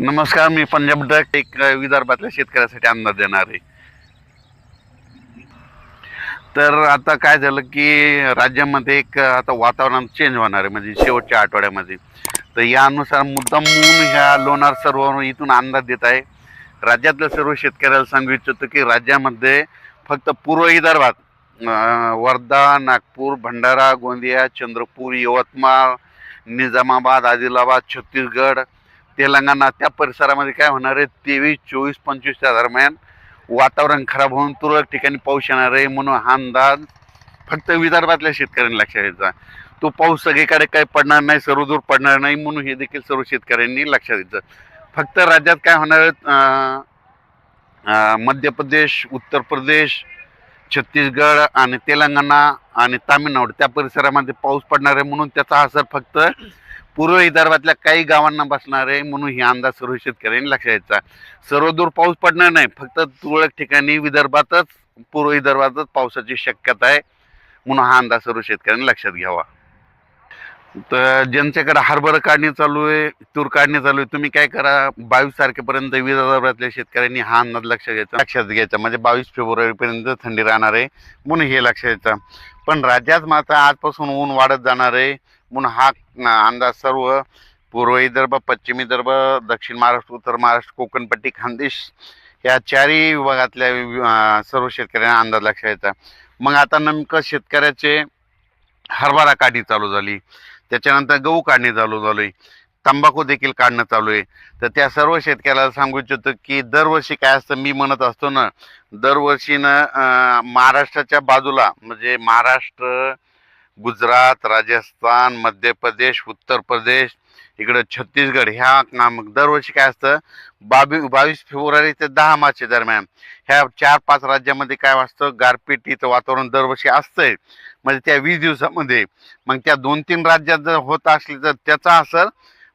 नमस्कार मी पंजाब डक एक विदर्भातल्या शेतकऱ्यासाठी अंदाज देणार आहे. तर आता काय झालं की राज्यामध्ये एक आता वातावरण चेंज होणार आहे म्हणजे शेवटच्या आठवड्यामध्ये. तर यानुसार मुद्दामून ह्या लोणार सर्व इथून अंदाज देत आहे. राज्यातल्या सर्व शेतकऱ्याला सांगू इच्छितो की राज्यामध्ये फक्त पूर्व विदर्भात वर्धा नागपूर भंडारा गोंदिया चंद्रपूर यवतमाळ निजामाबाद आदिलाबाद छत्तीसगड तेलंगणा त्या परिसरामध्ये काय होणार आहे? तेवीस चोवीस पंचवीसच्या दरम्यान वातावरण खराब होऊन तुरळक ठिकाणी पाऊस येणार आहे म्हणून हा अंदाज फक्त विदर्भातल्या शेतकऱ्यांनी लक्षात घ्यायचा. तो पाऊस सगळीकडे काही पडणार नाही सर्वदूर पडणार नाही म्हणून हे देखील सर्व शेतकऱ्यांनी लक्षात घ्यायचं. फक्त राज्यात काय होणार आहे? मध्य प्रदेश उत्तर प्रदेश छत्तीसगड आणि तेलंगणा आणि तामिळनाडू त्या परिसरामध्ये पाऊस पडणार आहे म्हणून त्याचा असर फक्त पूर्व विदर्भातल्या काही गावांना बसणार आहे म्हणून ही अंदाज सर्व शेतकऱ्यांनी लक्षात घ्यायचा सर्वदूर पाऊस पडणार नाही फक्त तुरळक ठिकाणी विदर्भातच पूर्व विदर्भातच पावसाची शक्यता आहे म्हणून हा अंदाज सर्व शेतकऱ्यांनी लक्षात घ्यावा. तर ज्यांच्याकडे हरभरा काढणी चालू आहे तूर काढणी चालू आहे. तुम्ही काय करा बावीस तारखेपर्यंत विदर्भातल्या शेतकऱ्यांनी हा अंदाज लक्षात घ्यायचा. लक्षात घ्यायचा. म्हणजे बावीस फेब्रुवारीपर्यंत थंडी राहणार आहे म्हणून हे लक्षात घ्यायचं पण राज्यात मात्र आजपासून ऊन वाढत जाणार आहे म्हणून हा अंदाज सर्व पूर्व विदर्भ पश्चिम विदर्भ दक्षिण महाराष्ट्र उत्तर महाराष्ट्र कोकणपट्टी खानदेश या चारही विभागातल्या सर्व शेतकऱ्यांना अंदाज लक्षात घ्यायचा मग आता नेमकं शेतकऱ्याचे हरभरा काढणी चालू झाली. त्याच्यानंतर गहू काढणे चालू झालो आहे तंबाखू देखील काढणं चालू आहे तर त्या सर्व शेतकऱ्याला सांगू इच्छितो की दरवर्षी काय असतं मी म्हणत असतो ना दरवर्षी महाराष्ट्राच्या बाजूला म्हणजे महाराष्ट्र गुजरात राजस्थान मध्य प्रदेश उत्तर प्रदेश इकडं छत्तीसगड ह्या काम- दरवर्षी काय असतं बावी बावीस फेब्रुवारी ते दहा मार्चच्या दरम्यान ह्या चार पाच राज्यामध्ये काय असतं गारपिटीचं वातावरण दरवर्षी असतंय. म्हणजे त्या वीस दिवसामध्ये. मग त्या दोन तीन राज्यात जर होत असली तर त्याचा असर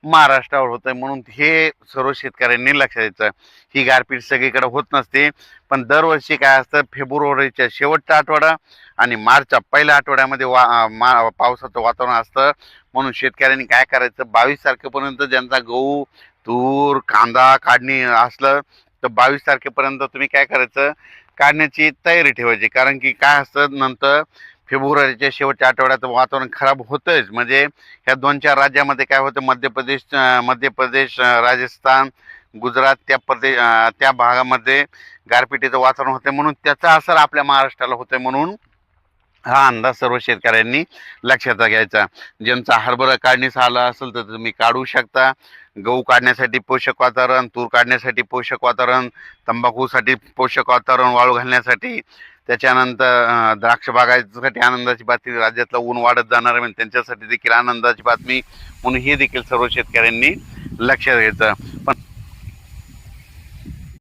महाराष्ट्रावर होत आहे म्हणून हे सर्व शेतकऱ्यांनी लक्षात द्यायचं. ही गारपीट सगळीकडे होत नसते. पण दरवर्षी काय असतं फेब्रुवारीच्या शेवटचा आठवडा आणि मार्चच्या पहिल्या आठवड्यामध्ये वा मा पावसाचं वातावरण असतं. म्हणून शेतकऱ्यांनी काय करायचं बावीस तारखेपर्यंत ज्यांचा गहू तूर कांदा काढणी असलं तर बावीस तारखेपर्यंत तुम्ही काय करायचं काढण्याची तयारी ठेवायची. कारण की काय असतं नंतर फेब्रुवारीच्या शेवटच्या आठवड्यात वातावरण खराब होतंच. म्हणजे ह्या दोन चार राज्यामध्ये काय होतं मध्य प्रदेश मध्य प्रदेश राजस्थान गुजरात त्या प्रदेश त्या भागामध्ये गारपिटीचं वातावरण होतं म्हणून त्याचा असर आपल्या महाराष्ट्राला होतोय म्हणून हा अंदाज सर्व शेतकऱ्यांनी लक्षात घ्यायचा. ज्यांचा हरभरा काढणीस आला असेल तर तुम्ही काढू शकता. गहू काढण्यासाठी पोषक वातावरण तूर काढण्यासाठी पोषक वातावरण तंबाखूसाठी पोषक वातावरण वाळू घालण्यासाठी त्याच्यानंतर द्राक्ष बागायतीसाठी आनंदाची बातमी राज्यातलं ऊन वाढत जाणार आहे म्हणजे त्यांच्यासाठी देखील आनंदाची बातमी. म्हणून हे देखील सर्व शेतकऱ्यांनी लक्षात घ्यायचं